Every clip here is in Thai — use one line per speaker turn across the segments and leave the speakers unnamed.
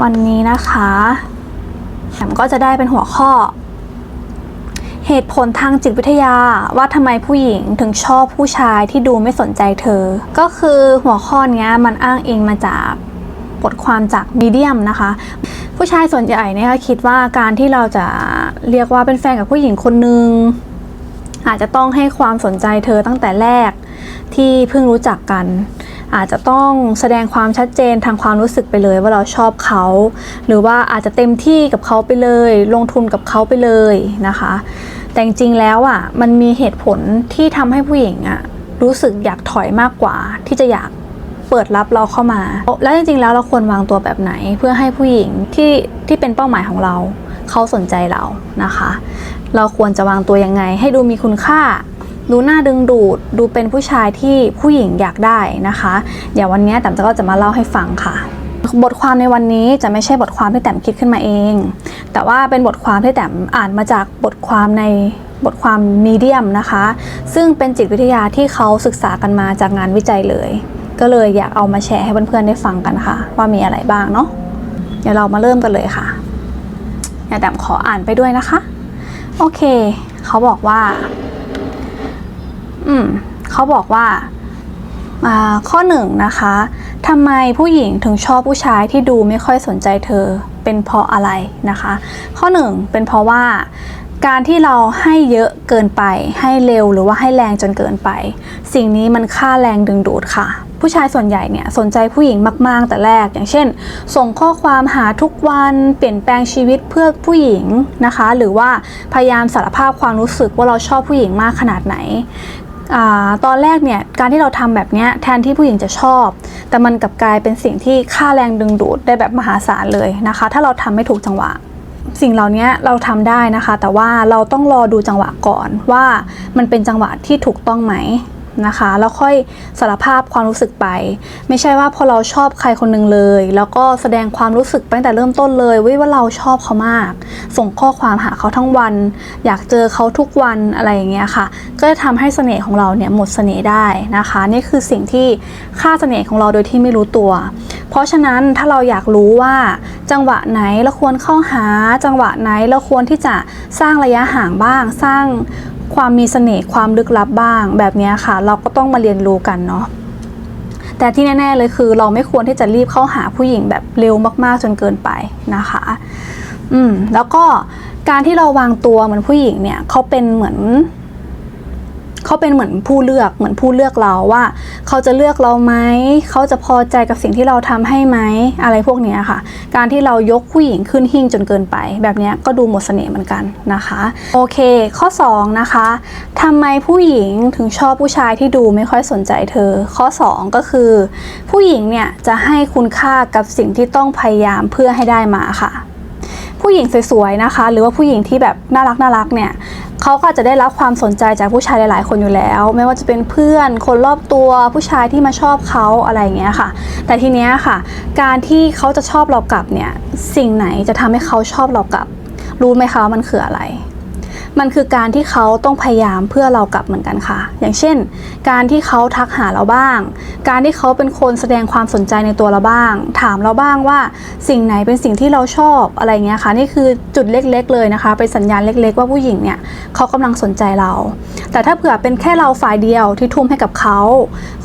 วันนี้นะคะแอมก็จะได้เป็นหัวข้อ เหตุผลทางจิตวิทยาว่าทำไมผู้หญิงถึงชอบผู้ชายที่ดูไม่สนใจเธอ ก็คือหัวข้อนี้มันอ้างอิงมาจากบทความจากมีเดียมนะคะ ผู้ชายส่วนใหญ่เนี่ยคิดว่าการที่เราจะเรียกว่าเป็นแฟนกับผู้หญิงคนหนึ่งอาจจะต้องให้ความสนใจเธอตั้งแต่แรกที่เพิ่งรู้จักกัน อาจจะต้องแสดงความชัดเจนทางความรู้สึกไปเลยว่าเราชอบเขา หรือว่าอาจจะเต็มที่กับเขาไปเลย ลงทุนกับเขาไปเลยนะคะ แต่จริงๆแล้วอะมันมีเหตุผลที่ทำให้ผู้หญิงอะรู้สึกอยากถอยมากกว่า ที่จะอยากเปิดรับเราเข้ามา แล้วจริงๆแล้วเราควรวางตัวแบบไหน เพื่อให้ผู้หญิงที่ที่เป็นเป้าหมายของเราเขาสนใจเรานะคะ เราควรจะวางตัวยังไง ให้ดูมีคุณค่า ดูน่าดึงดูด ดูเป็นผู้ชายที่ผู้หญิงอยากได้นะคะเดี๋ยววันนี้แต้มก็จะมาเล่าให้ฟังค่ะ บทความในวันนี้จะไม่ใช่บทความที่แต้มคิดขึ้นมาเอง แต่ว่าเป็นบทความที่แต้มอ่านมาจากบทความในบทความมีเดียมนะคะ ซึ่งเป็นจิตวิทยาที่เขาศึกษากันมาจากงานวิจัยเลย ก็เลยอยากเอามาแชร์ให้เพื่อนๆได้ฟังกันค่ะ ว่ามีอะไรบ้างเนาะเดี๋ยวเรามาเริ่มกันเลยค่ะเดี๋ยวแต้มขออ่านไปด้วยนะคะ โอเค เขาบอกว่า อืมเขาบอกว่าข้อหนึ่งนะคะทำไมผู้หญิงถึงชอบผู้ชายที่ดูไม่ค่อยสนใจเธอเป็นเพราะอะไรนะคะ ข้อหนึ่งเป็นเพราะว่าการที่เราให้เยอะเกินไป ให้เร็วหรือว่าให้แรงจนเกินไป สิ่งนี้มันค่าแรงดึงดูดค่ะ ผู้ชายส่วนใหญ่เนี่ยสนใจผู้หญิงมาก ๆ แต่แรก อย่างเช่น ส่งข้อความหาทุกวันเปลี่ยนแปลงชีวิตเพื่อผู้หญิงนะคะ หรือว่าพยายามสารภาพความรู้สึกว่าเราชอบผู้หญิงมากขนาดไหน อตอนแรกเนี่ยการที่เราทำแบบนี้แทนที่ผู้หญิงจะชอบ แต่มันกลับกลายเป็นสิ่งที่ค่าแรงดึงดูดได้แบบมหาศาลเลยนะคะ ถ้าเราทำไม่ถูกจังหวะ สิ่งเหล่านี้เราทำได้นะคะ แต่ว่าเราต้องรอดูจังหวะก่อนว่ามันเป็นจังหวะที่ถูกต้องไหม นะคะแล้วค่อยสารภาพความรู้สึกไป ไม่ใช่ว่าพอเราชอบใครคนหนึ่งเลย แล้วก็แสดงความรู้สึกตั้งแต่เริ่มต้นเลยว,ว่าเราชอบเขามาก ส่งข้อความหาเขาทั้งวัน อยากเจอเขาทุกวันอะไรอย่างเงี้ยค่ะ ก็จะทำให้เสน่ห์ของเราเนี่ยหมดเสน่ห์ได้นะคะ นี่คือสิ่งที่ค่าเสน่ห์ของเราโดยที่ไม่รู้ตัว เพราะฉะนั้นถ้าเราอยากรู้ว่าจังหวะไหนเราควรเข้าหาจังหวะไหนเราควรที่จะสร้างระยะห่างบ้างสร้างความมีเสน่ห์ความลึกลับบ้าง แบบนี้ค่ะ เราก็ต้องมาเรียนรู้กันเนาะแต่ที่แน่ ๆเลยคือ เราไม่ควรที่จะรีบเข้าหาผู้หญิงแบบเร็วมากๆจนเกินไปนะคะ อืมแล้วก็การที่เราวางตัวเหมือนผู้หญิงเนี่ยเขาเป็นเหมือน เขาเป็นเหมือนผู้เลือกเหมือนผู้เลือกเราว่า เขาจะเลือกเราไหมเขาจะพอใจกับสิ่งที่เราทำให้ไหมอะไรพวกนี้ค่ะ การที่เรายกผู้หญิงขึ้นหิ้งจนเกินไป แบบนี้ก็ดูหมดเสน่ห์เหมือนกันนะคะ โอเค ข้อ 2 นะคะทำไมผู้หญิงถึงชอบผู้ชายที่ดูไม่ค่อยสนใจเธอ ข้อ 2 ก็คือ ผู้หญิงเนี่ยจะให้คุณค่ากับสิ่งที่ต้องพยายามเพื่อให้ได้มาค่ะผู้หญิงสวยๆนะคะ หรือว่าผู้หญิงที่แบบน่ารักน่ารักเนี่ย เขาก็อาจจะได้รับความสนใจจากผู้ชายหลายๆ คนอยู่แล้ว ไม่ว่าจะเป็นเพื่อนคนรอบตัวผู้ชายที่มาชอบเขาอะไรอย่างเงี้ยค่ะ แต่ทีเนี้ยค่ะ การที่เขาจะชอบเรากลับเนี่ยสิ่งไหนจะทำให้เขาชอบเรากลับ รู้ไหมคะว่ามันคืออะไร มันคือการที่เขาต้องพยายามเพื่อเรากลับเหมือนกันค่ะ อย่างเช่น การที่เขาทักหาเราบ้าง การที่เขาเป็นคนแสดงความสนใจในตัวเราบ้าง ถามเราบ้างว่าสิ่งไหนเป็นสิ่งที่เราชอบอะไรเงี้ยค่ะ นี่คือจุดเล็กๆเลยนะคะ เป็นสัญญาณเล็ก ๆ ว่าผู้หญิงเนี่ยเขากำลังสนใจเรา แต่ถ้าเผื่อเป็นแค่เราฝ่ายเดียวที่ทุ่มให้กับเขา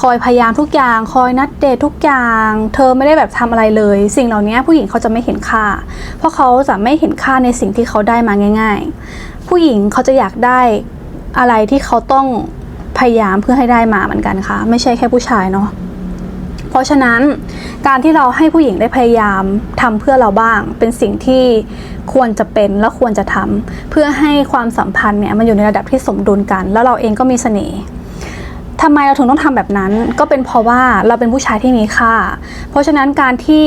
คอยพยายามทุกอย่าง คอยนัดเดททุกอย่าง เธอไม่ได้แบบทำอะไรเลย สิ่งเหล่านี้ผู้หญิงเขาจะไม่เห็นค่า เพราะเขาจะไม่เห็นค่าในสิ่งที่เขาได้มาง่าย ๆ ผู้หญิงเขาจะอยากได้อะไรที่เขาต้องพยายามเพื่อให้ได้มาเหมือนกันค่ะ ไม่ใช่แค่ผู้ชายเนาะเพราะฉะนั้นการที่เราให้ผู้หญิงได้พยายามทำเพื่อเราบ้าง เป็นสิ่งที่ควรจะเป็นและควรจะทำเพื่อให้ความสัมพันธ์เนี่ยมันอยู่ในระดับที่สมดุลกัน แล้วเราเองก็มีเสน่ห์ทำไมเราถึงต้องทำแบบนั้น ก็เป็นเพราะว่าเราเป็นผู้ชายที่มีค่า เพราะฉะนั้นการที่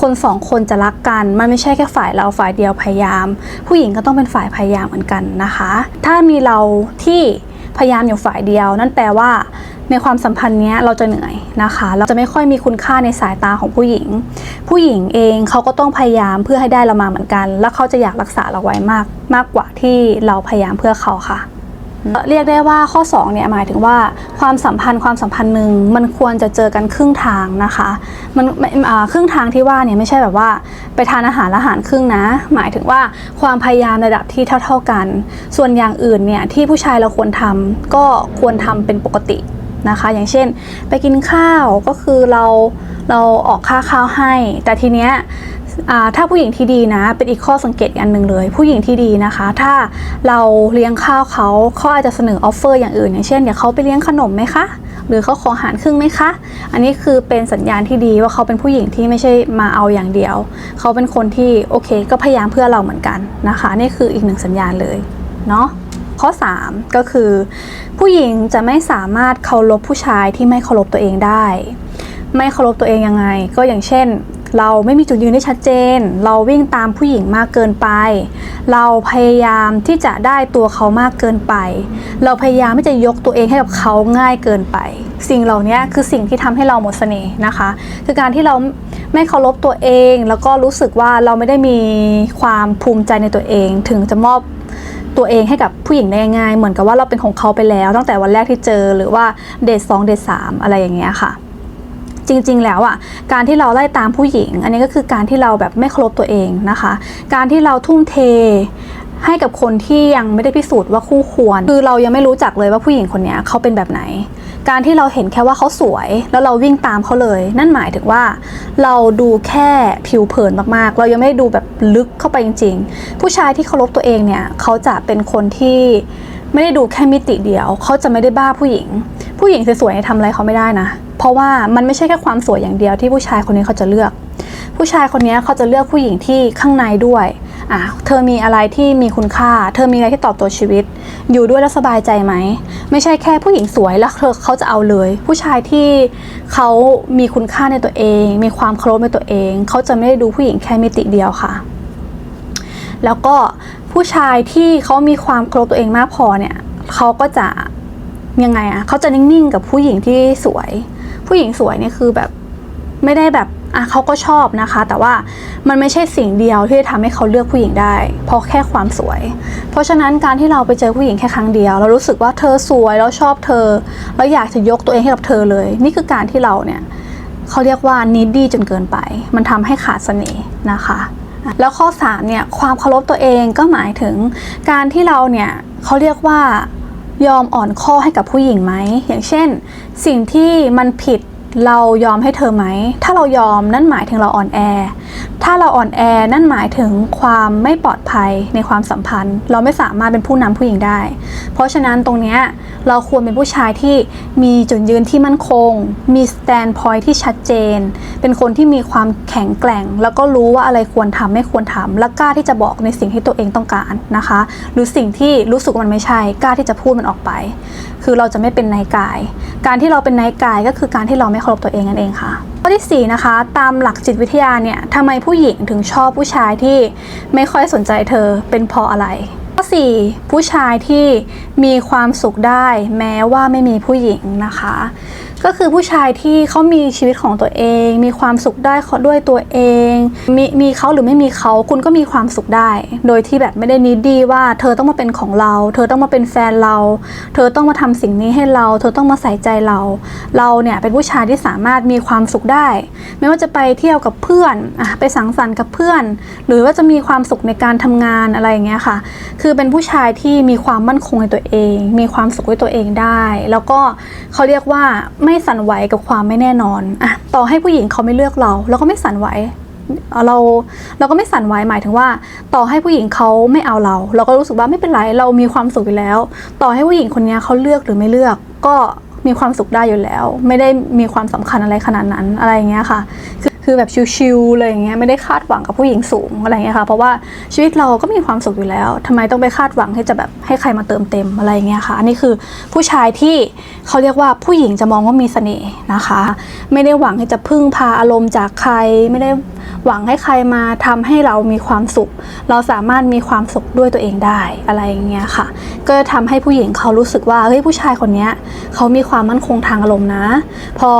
คนสองคนจะรักกัน มันไม่ใช่แค่ฝ่ายเราฝ่ายเดียวพยายาม ผู้หญิงก็ต้องเป็นฝ่ายพยายามเหมือนกันนะคะ ถ้ามีเราที่พยายามอยู่ฝ่ายเดียว นั่นแปลว่าในความสัมพันธ์เนี้ยเราจะเหนื่อยนะคะ เราจะไม่ค่อยมีคุณค่าในสายตาของผู้หญิง ผู้หญิงเองเขาก็ต้องพยายามเพื่อให้ได้เรามาเหมือนกัน แล้วเขาจะอยากรักษาเราไว้มาก มากกว่าที่เราพยายามเพื่อเขาค่ะ เรียกได้ว่าข้อ2เนี่ยหมายถึงว่าความสัมพันธ์ความสัมพันธ์หนึ่งมันควรจะเจอกันครึ่งทางนะคะมันครึ่งทางที่ว่าเนี่ยไม่ใช่แบบว่า ไปทานอาหารละอาหารครึ่งนะ หมายถึงว่าความพยายามในระดับที่เท่า ๆกัน ส่วนอย่างอื่นเนี่ยที่ผู้ชายเราควรทำก็ควรทำเป็นปกตินะคะ อย่างเช่น ไปกินข้าวก็คือเราเราออกค่าข้าวให้ แต่ทีเนี้ย ถ้าผู้หญิงที่ดีนะ เป็นอีกข้อสังเกตอันหนึ่งเลย ผู้หญิงที่ดีนะคะ ถ้าเราเลี้ยงข้าวเขาเขาอาจจะเสนอออฟเฟอร์อย่างอื่น อย่างเช่นเดี๋ยวเขาไปเลี้ยงขนมไหมคะหรือเขาขอหารครึ่งไหมคะ อันนี้คือเป็นสัญญาณที่ดีว่าเขาเป็นผู้หญิงที่ไม่ใช่มาเอาอย่างเดียว เขาเป็นคนที่โอเค ก็พยายามเพื่อเราเหมือนกันนะคะ นี่คืออีกหนึ่งสัญญาณเลยเนาะข้อ 3 ก็คือ ผู้หญิงจะไม่สามารถเคารพผู้ชายที่ไม่เคารพตัวเองได้ ไม่เคารพตัวเองยังไง ก็อย่างเช่น เราไม่มีจุดยืนที่ชัดเจน เราวิ่งตามผู้หญิงมากเกินไป เราพยายามที่จะได้ตัวเขามากเกินไป เราพยายามที่จะยกตัวเองให้กับเขาง่ายเกินไป สิ่งเหล่านี้คือสิ่งที่ทำให้เราหมดเสน่ห์นะคะ คือการที่เราไม่เคารพตัวเอง แล้วก็รู้สึกว่าเราไม่ได้มีความภูมิใจในตัวเอง ถึงจะมอบตัวเองให้กับผู้หญิงได้ง่าย เหมือนกับว่าเราเป็นของเขาไปแล้ว ตั้งแต่วันแรกที่เจอหรือว่าเดทสองเดทสามอะไรอย่างเงี้ยค่ะ จริง ๆ แล้วอะการที่เราไล่ตามผู้หญิง อันนี้ก็คือการที่เราแบบไม่เคารพตัวเองนะคะ การที่เราทุ่มเทให้กับคนที่ยังไม่ได้พิสูจน์ว่าคู่ควร คือเรายังไม่รู้จักเลยว่าผู้หญิงคนนี้เขาเป็นแบบไหน การที่เราเห็นแค่ว่าเขาสวย แล้วเราวิ่งตามเขาเลย นั่นหมายถึงว่า เราดูแค่ผิวเผินมากๆ เรายังไม่ได้ดูแบบลึกเข้าไปจริง ๆ ผู้ชายที่เคารพตัวเองเนี่ยเขาจะเป็นคนที่ ไม่ได้ดูแค่มิติเดียว เขาจะไม่ได้บ้าผู้หญิง ผู้หญิงสวยๆทำอะไรเขาไม่ได้นะ เพราะว่ามันไม่ใช่แค่ความสวยอย่างเดียวที่ผู้ชายคนนี้เขาจะเลือก ผู้ชายคนนี้เขาจะเลือกผู้หญิงที่ข้างในด้วยอะเธอมีอะไรที่มีคุณค่า เธอมีอะไรที่ตอบโจทย์ชีวิต อยู่ด้วยแล้วสบายใจไหม ไม่ใช่แค่ผู้หญิงสวยแล้วเธอเขาจะเอาเลย ผู้ชายที่เขามีคุณค่าในตัวเอง มีความเคารพในตัวเอง เขาจะไม่ได้ดูผู้หญิงแค่มิติเดียวค่ะ แล้วก็ ผู้ชายที่เขามีความเคารพตัวเองมากพอเนี่ยเขาก็จะยังไงอะเขาจะนิ่งๆ กับผู้หญิงที่สวย ผู้หญิงสวยเนี่ยคือแบบไม่ได้แบบอะเขาก็ชอบนะคะ แต่ว่ามันไม่ใช่สิ่งเดียวที่จะทำให้เขาเลือกผู้หญิงได้ เพราะแค่ความสวย เพราะฉะนั้นการที่เราไปเจอผู้หญิงแค่ครั้งเดียว เรารู้สึกว่าเธอสวยแล้วชอบเธอ แล้วอยากจะยกตัวเองให้กับเธอเลย นี่คือการที่เราเนี่ยเขาเรียกว่านิดดี้จนเกินไป มันทำให้ขาดเสน่ห์นะคะ แล้วข้อ3เนี่ยความเคารพตัวเองก็หมายถึงการที่เราเนี่ยเขาเรียกว่ายอมอ่อนข้อให้กับผู้หญิงไหม อย่างเช่น สิ่งที่มันผิดเรายอมให้เธอไหม ถ้าเรายอมนั่นหมายถึงเราอ่อนแอ ถ้าเราอ่อนแอนั่นหมายถึงความไม่ปลอดภัยในความสัมพันธ์ เราไม่สามารถเป็นผู้นำผู้หญิงได้ เพราะฉะนั้นตรงนี้เราควรเป็นผู้ชายที่มีจุดยืนที่มั่นคง มี stand point ที่ชัดเจน เป็นคนที่มีความแข็งแกร่ง แล้วก็รู้ว่าอะไรควรทำไม่ควรทำและกล้าที่จะบอกในสิ่งที่ตัวเองต้องการนะคะ หรือสิ่งที่รู้สึกมันไม่ใช่กล้าที่จะพูดมันออกไป คือเราจะไม่เป็นนายกาย การที่เราเป็นนายกายก็คือการที่เราไม่เคารพตัวเองนั่นเองค่ะ ข้อที่ 4 นะคะ ตามหลักจิตวิทยาเนี่ยทำไมผู้หญิงถึงชอบผู้ชายที่ไม่ค่อยสนใจเธอเป็นเพราะอะไร ข้อ 4 ผู้ชายที่มีความสุขได้แม้ว่าไม่มีผู้หญิงนะคะ ก็คือผู้ชายที่เขามีชีวิตของตัวเอง มีความสุขได้ด้วยตัวเอง มีมีเขาหรือไม่มีเขาคุณก็มีความสุขได้ โดยที่แบบไม่ได้นิดดีว่า เธอต้องมาเป็นของเรา เธอต้องมาเป็นแฟนเรา เธอต้องมาทำสิ่งนี้ให้เรา เธอต้องมาใส่ใจเรา เราเนี่ยเป็นผู้ชายที่สามารถมีความสุขได้ ไม่ว่าจะไปเที่ยวกับเพื่อนอะไปสังสรรค์กับเพื่อน หรือว่าจะมีความสุขในการทำงานอะไรอย่างเงี้ยค่ะ คือเป็นผู้ชายที่มีความมั่นคงในตัวเอง มีความสุขในตัวเองได้ แล้วก็เขาเรียกว่าไม่ไม่สั่นไหวกับความไม่แน่นอนอะต่อให้ผู้หญิงเขาไม่เลือกเราเราก็ไม่สั่นไหวเราเราก็ไม่สั่นไหวหมายถึงว่า ต่อให้ผู้หญิงเขาไม่เอาเรา เราก็รู้สึกว่าไม่เป็นไรเรามีความสุขอยู่แล้ว ต่อให้ผู้หญิงคนนี้เขาเลือกหรือไม่เลือก ก็มีความสุขได้อยู่แล้ว ไม่ได้มีความสำคัญอะไรขนาดนั้นอะไรอย่างเงี้ยค่ะ คือแบบชิวๆเลยอย่างเงี้ยไม่ได้คาดหวังกับผู้หญิงสูงอะไรอย่างเงี้ยค่ะ เพราะว่าชีวิตเราก็มีความสุขอยู่แล้วทำไมต้องไปคาดหวังที่จะแบบให้ใครมาเติมเต็มอะไรอย่างเงี้ยค่ะอันนี้คือผู้ชายที่เขาเรียกว่าผู้หญิงจะมองว่ามีเสน่ห์นะคะ ไม่ได้หวังที่จะพึ่งพาอารมณ์จากใคร ไม่ได้หวังให้ใครมาทำให้เรามีความสุข เราสามารถมีความสุขด้วยตัวเองได้อะไรอย่างเงี้ยค่ะ ก็จะทำให้ผู้หญิงเขารู้สึกว่าเฮ้ยผู้ชายคนนี้เขามีความมั่นคงทางอารมณ์นะ พอ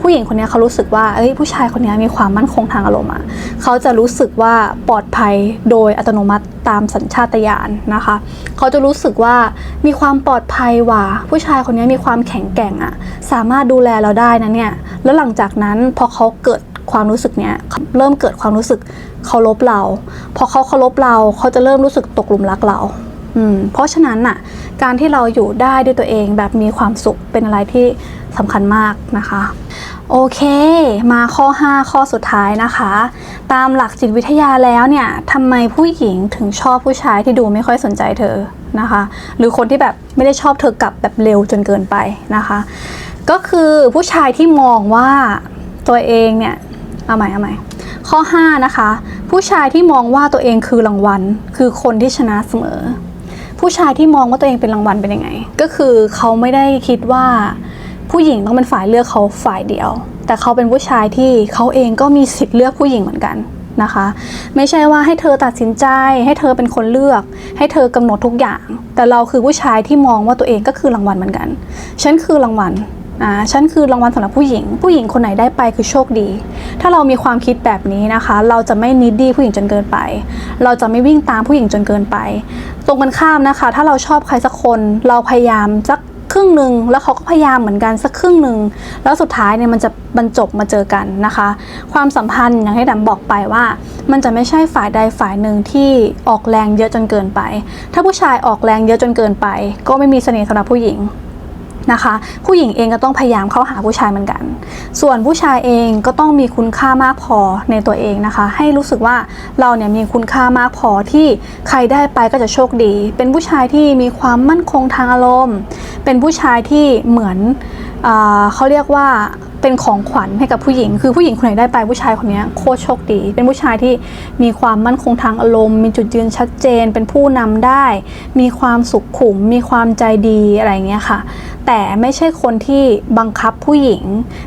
ผู้หญิงคนนี้เขารู้สึกว่าเอ้ยผู้ชายคนนี้มีความมั่นคงทางอารมณ์อะเขาจะรู้สึกว่าปลอดภัยโดยอัตโนมัติตามสัญชาตญาณนะคะเขาจะรู้สึกว่ามีความปลอดภัยว่า ผู้ชายคนนี้มีความแข็งแกร่งอะสามารถดูแลเราได้นะเนี่ยแล้วหลังจากนั้นพอเขาเกิดความรู้สึกเนี้ยเริ่มเกิดความรู้สึกเคารพเรา พอเขาเคารพเราเขาจะเริ่มรู้สึกตกหลุมรักเรา อืมเพราะฉะนั้นน่ะ การที่เราอยู่ได้ด้วยตัวเองแบบมีความสุขเป็นอะไรที่สำคัญมากนะคะ โอเค มาข้อ 5 ข้อสุดท้ายนะคะ ตามหลักจิตวิทยาแล้วเนี่ยทำไมผู้หญิงถึงชอบผู้ชายที่ดูไม่ค่อยสนใจเธอนะคะ หรือคนที่แบบไม่ได้ชอบเธอกลับแบบเร็วจนเกินไปนะคะ ก็คือผู้ชายที่มองว่าตัวเองเนี่ยเอาใหม่เอาใหม่ข้อ 5 นะคะ ผู้ชายที่มองว่าตัวเองคือรางวัลคือคนที่ชนะเสมอ ผู้ชายที่มองว่าตัวเองเป็นรางวัลเป็นยังไง ก็คือเขาไม่ได้คิดว่าผู้หญิงต้องเป็นฝ่ายเลือกเขาฝ่ายเดียว แต่เขาเป็นผู้ชายที่เขาเองก็มีสิทธิ์เลือกผู้หญิงเหมือนกันนะคะ ไม่ใช่ว่าให้เธอตัดสินใจ ให้เธอเป็นคนเลือก ให้เธอกำหนดทุกอย่าง แต่เราคือผู้ชายที่มองว่าตัวเองก็คือรางวัลเหมือนกัน ฉันคือรางวัล อ่าฉันคือรางวัลสำหรับผู้หญิง ผู้หญิงคนไหนได้ไปคือโชคดี ถ้าเรามีความคิดแบบนี้นะคะ เราจะไม่นิดดี้ผู้หญิงจนเกินไป เราจะไม่วิ่งตามผู้หญิงจนเกินไป ตรงกันข้ามนะคะ ถ้าเราชอบใครสักคนเราพยายามสักครึ่งหนึ่งแล้วเขาก็พยายามเหมือนกันสักครึ่งหนึ่งแล้วสุดท้ายเนี่ยมันจะบรรจบมาเจอกันนะคะ ความสัมพันธ์อย่างที่ดำบอกไปว่า มันจะไม่ใช่ฝ่ายใดฝ่ายหนึ่งที่ออกแรงเยอะจนเกินไป ถ้าผู้ชายออกแรงเยอะจนเกินไป ก็ไม่มีเสน่ห์สำหรับผู้หญิง นะคะ ผู้หญิงเองก็ต้องพยายามเข้าหาผู้ชายเหมือนกัน ส่วนผู้ชายเองก็ต้องมีคุณค่ามากพอในตัวเองนะคะ ให้รู้สึกว่าเราเนี่ยมีคุณค่ามากพอที่ใครได้ไปก็จะโชคดี เป็นผู้ชายที่มีความมั่นคงทางอารมณ์ เป็นผู้ชายที่เหมือนอเขาเรียกว่า เป็นของขวัญให้กับผู้หญิง คือผู้หญิงคนไหนได้ไปผู้ชายคนนี้โคตรโชคดี เป็นผู้ชายที่มีความมั่นคงทางอารมณ์ มีจุดยืนชัดเจน เป็นผู้นำได้ มีความสุขขุม มีความใจดีอะไรเงี้ยค่ะ แต่ไม่ใช่คนที่บังคับผู้หญิง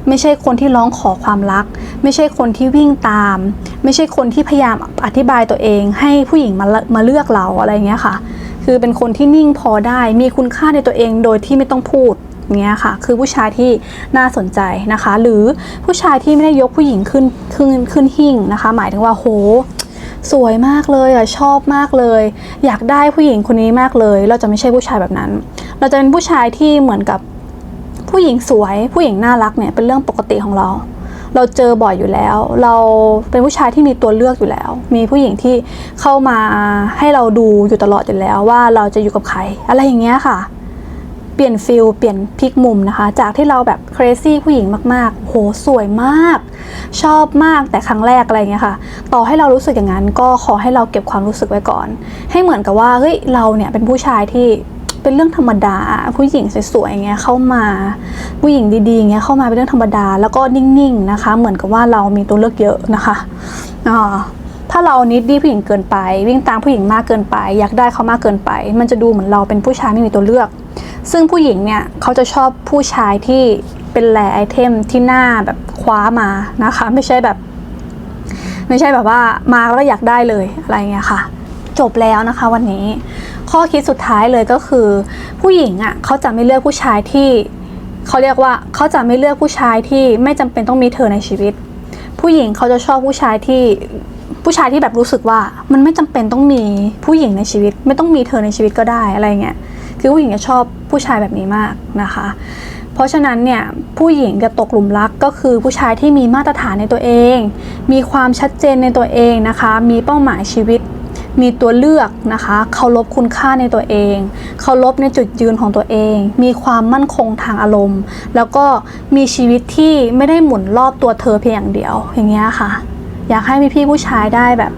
ไม่ใช่คนที่ร้องขอความรัก ไม่ใช่คนที่วิ่งตาม ไม่ใช่คนที่พยายามอธิบายตัวเอง ให้ผู้หญิงมามาเลือกเราอะไรเงี้ยค่ะ คือเป็นคนที่นิ่งพอได้ มีคุณค่าในตัวเองโดยที่ไม่ต้องพูด เงี้ยค่ะคือผู้ชายที่น่าสนใจนะคะ หรือผู้ชายที่ไม่ได้ยกผู้หญิงขึ้นขึ้นขึ้นหิ่งนะคะ หมายถึงว่าโหสวยมากเลยอะชอบมากเลย อยากได้ผู้หญิงคนนี้มากเลย เราจะไม่ใช่ผู้ชายแบบนั้น เราจะเป็นผู้ชายที่เหมือนกับผู้หญิงสวย ผู้หญิงน่ารักเนี่ยเป็นเรื่องปกติของเรา เราเจอบ่อยอยู่แล้ว เราเป็นผู้ชายที่มีตัวเลือกอยู่แล้ว มีผู้หญิงที่เข้ามาให้เราดูอยู่ตลอดอยู่แล้วว่าเราจะอยู่กับใคร อะไรอย่างเงี้ยค่ะ ปลี่ยนฟิลเปลี่ยนพลิกมุมนะคะ จากที่เราแบบ crazy ผู้หญิงมากๆ โหสวยมาก ชอบมากแต่ครั้งแรกอะไรเงี้ยค่ะ ต่อให้เรารู้สึกอย่างนั้นก็ขอให้เราเก็บความรู้สึกไว้ก่อน ให้เหมือนกับว่าเฮ้ยเราเนี่ยเป็นผู้ชายที่เป็นเรื่องธรรมดา ผู้หญิงสวยๆอย่างเงี้ยเข้ามา ผู้หญิงดีๆอย่างเงี้ยเข้ามาเป็นเรื่องธรรมดา แล้วก็นิ่งๆนะคะ เหมือนกับว่าเรามีตัวเลือกเยอะนะคะอ่า ถ้าเรานิดดีผู้หญิงเกินไป วิ่งตามผู้หญิงมากเกินไป อยากได้เขามากเกินไป มันจะดูเหมือนเราเป็นผู้ชายไม่มีตัวเลือก ซึ่งผู้หญิงเนี่ยเขาจะชอบผู้ชายที่เป็นแรไอเทมที่หน้าแบบคว้ามานะคะ ไม่ใช่แบบ ไม่ใช่แบบว่ามาแล้วอยากได้เลยอะไรเงี้ยค่ะ จบแล้วนะคะวันนี้ ข้อคิดสุดท้ายเลยก็คือ ผู้หญิงอะเขาจะไม่เลือกผู้ชายที่เขาเรียกว่าเขาจะไม่เลือกผู้ชายที่ไม่จำเป็นต้องมีเธอในชีวิต ผู้หญิงเขาจะชอบผู้ชายที่ ผู้ชายที่แบบรู้สึกว่ามันไม่จำเป็นต้องมีผู้หญิงในชีวิต ไม่ต้องมีเธอในชีวิตก็ได้อะไรเงี้ยคือผู้หญิงจะชอบผู้ชายแบบนี้มากนะคะ เพราะฉะนั้นเนี่ยผู้หญิงจะตกหลุมรักก็คือผู้ชายที่มีมาตรฐานในตัวเอง มีความชัดเจนในตัวเองนะคะ มีเป้าหมายชีวิต มีตัวเลือกนะคะเคารพคุณค่าในตัวเองเคารพในจุดยืนของตัวเอง มีความมั่นคงทางอารมณ์ แล้วก็มีชีวิตที่ไม่ได้หมุนรอบตัวเธอเพียงอย่างเดียวอย่างเงี้ยค่ะ อยากให้พี่ผู้ชายได้แบบ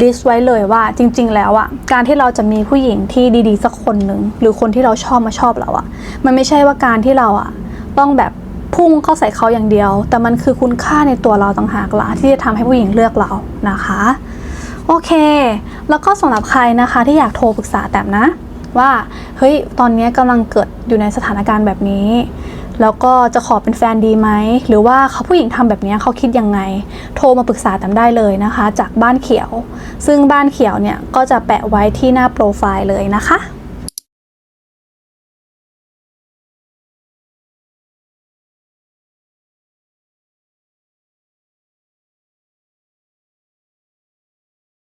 ลิสต์ไว้เลยว่าจริง ๆ แล้วอะการที่เราจะมีผู้หญิงที่ดีๆ สักคนหนึ่งหรือคนที่เราชอบมาชอบเราอะมันไม่ใช่ว่าการที่เราอะต้องแบบพุ่งเข้าใส่เขาอย่างเดียว แต่มันคือคุณค่าในตัวเราต่างหากละที่จะทำให้ผู้หญิงเลือกเรานะคะ โอเค แล้วก็สำหรับใครนะคะที่อยากโทรปรึกษาแต้มนะ ว่าเฮ้ยตอนนี้กำลังเกิดอยู่ในสถานการณ์แบบนี้ แล้วก็จะขอเป็นแฟนดีไหม หรือว่าเขาผู้หญิงทำแบบนี้เขาคิดยังไง โทรมาปรึกษาแต้มได้เลยนะคะ จากบ้านเขียว ซึ่งบ้านเขียวเนี่ยก็จะแปะไว้ที่หน้าโปรไฟล์เลยนะคะ